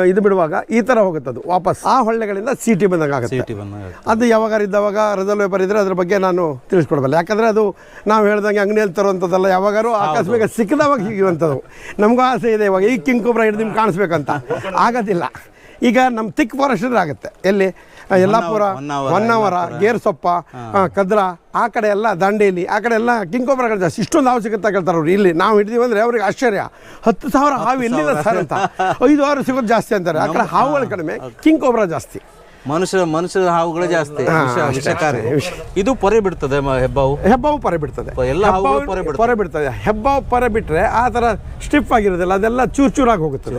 B: ಇದು ಬಿಡುವಾಗ ಈ ಥರ ಹೋಗುತ್ತೆ ಅದು ವಾಪಸ್ ಆ ಹೊಳ್ಳೆಗಳಿಂದ ಸಿಟಿ ಬಂದಂಗೆ ಆಗುತ್ತೆ ಅದು ಯಾವಾಗ ಇದ್ದವಾಗ ರೆಸಲ್ ಪೇಪರ್ ಇದ್ದರೆ ಅದ್ರ ಬಗ್ಗೆ ನಾನು ತಿಳಿಸ್ಕೊಡ್ಬಲ್ಲ. ಯಾಕಂದರೆ ಅದು ನಾವು ಹೇಳ್ದಂಗೆ ಅಂಗಡಿಯಲ್ಲಿ ತರುವಂಥದ್ದಲ್ಲ ಯಾವಾಗಾರು ಆಕಸ್ಮಿಕ ಸಿಕ್ಕದವಾಗ ಸಿಗುವಂಥದ್ದು ನಮಗೂ ಆಸೆ ಇದೆ ಇವಾಗ ಈ ಕಿಂಕುಬ್ರ ಕೊಬ್ರ ಹಿಡಿದು ನಿಮ್ಗೆ ಕಾಣಿಸ್ಬೇಕಂತ. ಆಗೋದಿಲ್ಲ. ಈಗ ನಮ್ಮ ತಿಕ್ ಫಾರೆಸ್ಟ್ ಆಗುತ್ತೆ. ಎಲ್ಲಿ? ಯಲ್ಲಾಪುರ
A: ಹೊನ್ನಾವರ,
B: ಗೇರ್ಸೊಪ್ಪ ಕದ್ರ ಆ ಕಡೆ ಎಲ್ಲ ದಾಂಡೇಲಿ ಆ ಕಡೆ ಎಲ್ಲ ಕಿಂಗ್ ಕೊಬ್ರಗಳು ಜಾಸ್ತಿ. ಇಷ್ಟೊಂದು ಹಾವು ಸಿಗುತ್ತೆ ಕೇಳ್ತಾರೆ ಅವ್ರು. ಇಲ್ಲಿ ನಾವು ಹಿಡಿದೀವಿ ಅಂದರೆ ಅವ್ರಿಗೆ ಆಶ್ಚರ್ಯ. ಹತ್ತು ಸಾವಿರ ಹಾವು ಎಲ್ಲಿದೆ ಸರ್ ಅಂತ. ಐದು ಆರು ಸಿಗೋದು ಜಾಸ್ತಿ ಅಂತಾರೆ. ಆ ಕಡೆ ಹಾವುಗಳು ಕಡಿಮೆ ಕಿಂಗ್ ಕೊಬ್ರ ಜಾಸ್ತಿ.
A: ಮನುಷ್ಯ ಮನುಷ್ಯರ ಹಾವುಗಳು ಜಾಸ್ತಿ ವಿಷ- ವಿಷಕಾರಿ. ಇದು ಪೊರೆ ಬಿಡ್ತದೆ ಮ- ಹೆಬ್ಬಾವು?
B: ಹೆಬ್ಬಾವು ಪೊರೆ ಬಿಡ್ತದೆ.
A: ಎಲ್ಲ ಹಾವುಗಳು ಪೊರೆ
B: ಬಿಡ್ತದೆ. ಹೆಬ್ಬಾವು ಪೊರೆ ಬಿಟ್ಟರೆ ಆ ಥರ ಸ್ಟಿಫ್ ಆಗಿರೋದಿಲ್ಲ ಅದೆಲ್ಲ ಚೂರು ಚೂರಾಗಿ
A: ಹೋಗುತ್ತೆ.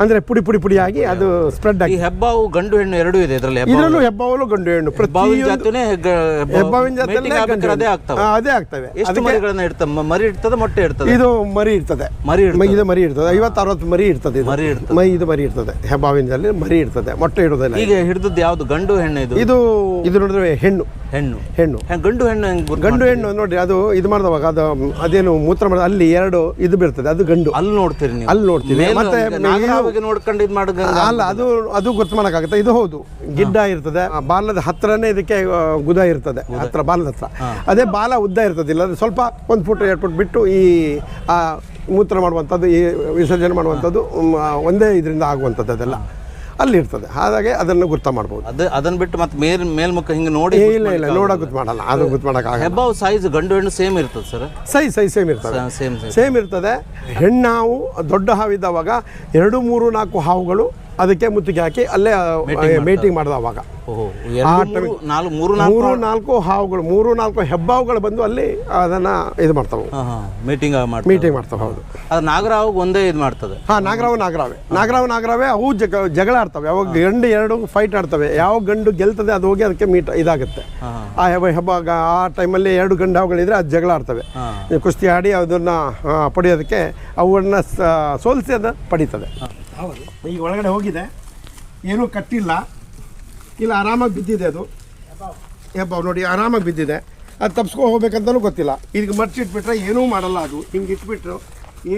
B: ಅಂದ್ರೆ ಪುಡಿ ಪುಡಿ ಪುಡಿಯಾಗಿ ಅದು ಸ್ಪ್ರೆಡ್
A: ಈ
B: ಆಗಿ
A: ಹೆಬ್ಬಾವು ಗಂಡು ಹೆಣ್ಣು ಎರಡೂ ಇದೆ ಇದರಲ್ಲಿ
B: ಇದರಲ್ಲೂ ಹೆಬ್ಬಾವಲು ಗಂಡು ಹೆಣ್ಣು.
A: ಹೆಬ್ಬಾವಿನ
B: ಪ್ರತಿಯೊಂದು
A: ಜಾತಿನೇ ಹೆಗ್ಗ- ಹೆಬ್ಬಾವು.
B: ಹೆಬ್ಬಾವಿನ
A: Mating
B: ಜಾತಿಯಲ್ಲೇ ಗಂಡು
A: ಆಗ್ಬೇಕಾದ್ರೆ ಅದೇ
B: ಹೆಣ್ಣು.
A: ಆಗ್ತವೆ.
B: ಆ, ಅದೇ ಆಗ್ತವೆ.
A: ಎಷ್ಟು
B: ಅದಕ್ಕೆ
A: ಮರಿಗಳನ್ನ ಇಡ್ತದೆ ಮ- ಮರಿ ಇಡ್ತದೆ ಮೊಟ್ಟೆ ಇಡ್ತದೆ?
B: ಇದು ಮರಿ ಇರ್ತದೆ
A: ಮರಿ ಇಡ್ತದೆ.
B: ಇದು ಮರಿ ಇರ್ತದೆ ಐವತ್ತು ಅರವತ್ತು ಮರಿ ಇರ್ತದೆ ಇದು.
A: ಮರಿ ಇರ್ತದೆ.
B: ಮೈ ಇದು ಮರಿ ಇರ್ತದೆ ಹೆಬ್ಬಾವಿನಲ್ಲಿ ಮರಿ ಇರ್ತದೆ ಮೊಟ್ಟೆ ಇಡೋದಿಲ್ಲ
A: ಈಗ ಹಿಡಿದದ್ದು ಯಾವ್ದು? ಗಂಡು ಹೆಣ್ಣು ಇದು?
B: ಇದು ಇದು ನೋಡಿದ್ರೆ ಹೆಣ್ಣು.
A: ಹೆಣ್ಣು.
B: ಹೆಣ್ಣು.
A: ಹೆಣ್- ಗಂಡು ಹೆಣ್ಣು ಹೆಂಗ್
B: ಗಂಡು ಹೆಣ್ಣು ನೋಡ್ರಿ ಅದು ಇದು ಮಾಡಿದವಾಗ ಅದು ಅದೇನು ಮೂತ್ರ ಮಾಡಿದ ಅಲ್ಲಿ ಎರಡು ಇದು ಬೀರ್ತದೆ ಅದು ಗಂಡು.
A: ಅಲ್ಲಿ ನೋಡ್ತೀರಿ ನೀವು?
B: ಅಲ್ಲಿ ನೋಡ್ತೀವಿ. ಮತ್ತೆ
A: ನೋಡ್ಕೊಂಡು ಇದು ಮಾಡ
B: ಅಲ್ಲ ಅದು ಅದು ಗೊತ್ತು ಮಾಡೋಕ್ಕಾಗುತ್ತೆ. ಇದು ಹೌದು. ಗಿಡ್ಡ ಇರ್ತದೆ. ಬಾಲದ ಹತ್ರನೇ ಇದಕ್ಕೆ ಗುದ ಇರ್ತದೆ. ಹತ್ರ ಬಾಲದ ಹತ್ರ. ಅದೇ ಬಾಲ ಉದ್ದ ಇರ್ತದೆ ಇಲ್ಲ ಸ್ವಲ್ಪ ಒಂದು ಫುಟ್ ಎರಡು ಫುಟ್ ಬಿಟ್ಟು ಈ ಆ, ಮೂತ್ರ ಮಾಡುವಂಥದ್ದು ಈ ವಿಸರ್ಜನೆ ಮಾಡುವಂಥದ್ದು ಒಂದೇ ಇದರಿಂದ ಆಗುವಂಥದ್ದು ಅದೆಲ್ಲ. ಅಲ್ಲಿ ಇರ್ತದೆ ಹಾಗಾಗಿ ಅದನ್ನು ಗುರ್ತ ಮಾಡ್ಬೋದು.
A: ಅದು ಅದನ್ನ ಬಿಟ್ಟು ಮತ್ತೆ ಮೇಲ್ ಮೇಲ್ಮುಖ ಹಿಂಗೆ ನೋಡಿ
B: ಏ, ಇಲ್ಲ ಇಲ್ಲ ನೋಡೋಕೆ ಗುರ್ತು ಮಾಡಲ್ಲ. ಅದು ಗೊತ್ತು ಮಾಡೋಕ್ಕಾಗಲ್ಲ
A: ಹೆಬ್ಬಾವು ಸೈಜ್ ಗಂಡು ಹೆಣ್ಣು ಸೇಮ್ ಇರ್ತದೆ ಸರ್
B: ಸೈಜ್ ಸೈಜ್ ಸೇಮ್ ಇರ್ತದೆ.
A: ಸೇಮ್ ಸೇಮ್
B: ಸೇಮ್ ಇರ್ತದೆ. ಹೆಣ್ಣಾವು ದೊಡ್ಡ ಹಾವಿದ್ದವಾಗ ಎರಡು ಮೂರು ನಾಲ್ಕು ಹಾವುಗಳು ಅದಕ್ಕೆ ಮುತ್ತಿಗೆ ಹಾಕಿ ಅಲ್ಲೇ ಮೀಟಿಂಗ್
A: ಮಾಡಿದ ಅವಾಗ. ಮೂರು ನಾಲ್ಕು
B: ಹಾವುಗಳು ಮೂರು ನಾಲ್ಕು ಹೆಬ್ಬಾವುಗಳು ಬಂದು ಅಲ್ಲಿ ಅದನ್ನ ಇದು ಮಾಡ್ತಾವೆ.
A: ಮೀಟಿಂಗ್
B: ಮೀಟಿಂಗ್ ಮಾಡ್ತಾವೆ ಹೌದು.
A: ಅದು ನಾಗರಾವ್ ಒಂದೇ ಇದು ಮಾಡ್ತದೆ.
B: ಹಾ ನಾಗರಾವ್ ನಾಗರಾವೆ. ನಾಗರಾವ್ ನಾಗರಾವೆ ಅವು ಜಗ ಜಗಳ ಆಡ್ತವೆ. ಯಾವಾಗ ಗಂಡು ಎರಡು ಫೈಟ್ ಆಡ್ತವೆ. ಯಾವ ಗಂಡು ಗೆಲ್ತದೆ ಅದು ಹೋಗಿ ಅದಕ್ಕೆ ಮೀಟ್ ಇದಾಗುತ್ತೆ. ಆ ಹೆಬ್ಬ ಹೆಬ್ಬ ಆ ಟೈಮಲ್ಲಿ ಎರಡು ಗಂಡು ಹಾವುಗಳಿದ್ರೆ ಅದು ಜಗಳ ಆಡ್ತವೆ. ಕುಸ್ತಿ ಆಡಿ ಅದನ್ನ ಪಡೆಯೋದಕ್ಕೆ ಅವುಗಳನ್ನ ಸೋಲಿಸಿ ಅದು ಪಡೀತದೆ. ಈಗ ಒಳಗಡೆ ಹೋಗಿದೆ. ಏನೂ ಕಟ್ಟಿಲ್ಲ. ಇಲ್ಲ ಆರಾಮಾಗಿ ಬಿದ್ದಿದೆ ಅದು. ಹೆಬ್ಬಾವು ನೋಡಿ ಆರಾಮಾಗಿ ಬಿದ್ದಿದೆ. ಅದು ತಪ್ಸ್ಕೊ ಹೋಗ್ಬೇಕಂತಲೂ ಗೊತ್ತಿಲ್ಲ. ಇದಕ್ಕೆ ಮರ್ಚಿಟ್ಬಿಟ್ರೆ ಏನೂ ಮಾಡಲ್ಲ ಅದು. ಹಿಂಗೆ ಇಟ್ಬಿಟ್ರು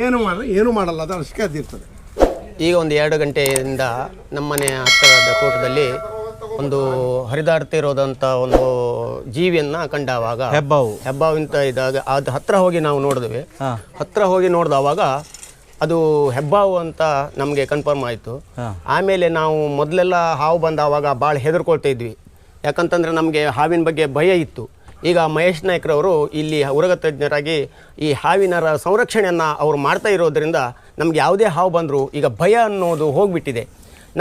B: ಏನು ಮಾಡಲ್ಲ ಏನೂ ಮಾಡಲ್ಲ. ಅದು ಅಷ್ಟೇ ಅದಿರ್ತದೆ
C: ಈಗ ಒಂದು ಎರಡು ಗಂಟೆಯಿಂದ ನಮ್ಮನೆ ಹತ್ತಿರದ ತೋಟದಲ್ಲಿ ಒಂದು ಹರಿದಾಡ್ತಿರೋದಂಥ ಒಂದು ಜೀವಿಯನ್ನು ಕಂಡಾವಾಗ
A: ಹೆಬ್ಬಾವು.
C: ಹೆಬ್ಬಾವು ಅಂತ ಇದ್ದಾಗ ಅದು ಹತ್ತಿರ ಹೋಗಿ ನಾವು ನೋಡಿದ್ವಿ.
A: ಹತ್ತಿರ
C: ಹತ್ರ ಹೋಗಿ ನೋಡಿದವಾಗ ಅದು ಹೆಬ್ಬಾವು ಅಂತ ನಮಗೆ ಕನ್ಫರ್ಮ್ ಆಯಿತು. ಆಮೇಲೆ ನಾವು ಮೊದಲೆಲ್ಲ ಹಾವು ಬಂದಾವಾಗ ಭಾಳ ಹೆದರ್ಕೊಳ್ತಾ ಇದ್ವಿ. ಯಾಕಂತಂದರೆ ನಮಗೆ ಹಾವಿನ ಬಗ್ಗೆ ಭಯ ಇತ್ತು. ಈಗ ಮಹೇಶ್ ನಾಯ್ಕರವರು ಇಲ್ಲಿ ಉರಗ ತಜ್ಞರಾಗಿ ಈ ಹಾವಿನರ ಸಂರಕ್ಷಣೆಯನ್ನು ಅವರು ಮಾಡ್ತಾ ಇರೋದರಿಂದ ನಮಗೆ ಯಾವುದೇ ಹಾವು ಬಂದರೂ ಈಗ ಭಯ ಅನ್ನೋದು ಹೋಗಿಬಿಟ್ಟಿದೆ.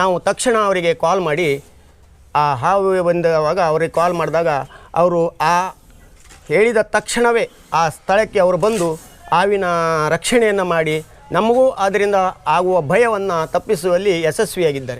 C: ನಾವು ತಕ್ಷಣ ಅವರಿಗೆ ಕಾಲ್ ಮಾಡಿ ಆ ಹಾವು ಬಂದವಾಗ ಅವರಿಗೆ ಕಾಲ್ ಮಾಡಿದಾಗ ಅವರು ಆ ಹೇಳಿದ ತಕ್ಷಣವೇ ಆ ಸ್ಥಳಕ್ಕೆ ಅವರು ಬಂದು ಹಾವಿನ ರಕ್ಷಣೆಯನ್ನು ಮಾಡಿ ನಮಗೂ ಅದರಿಂದ ಆಗುವ ಭಯವನ್ನು ತಪ್ಪಿಸುವಲ್ಲಿ ಯಶಸ್ವಿಯಾಗಿದ್ದಾರೆ.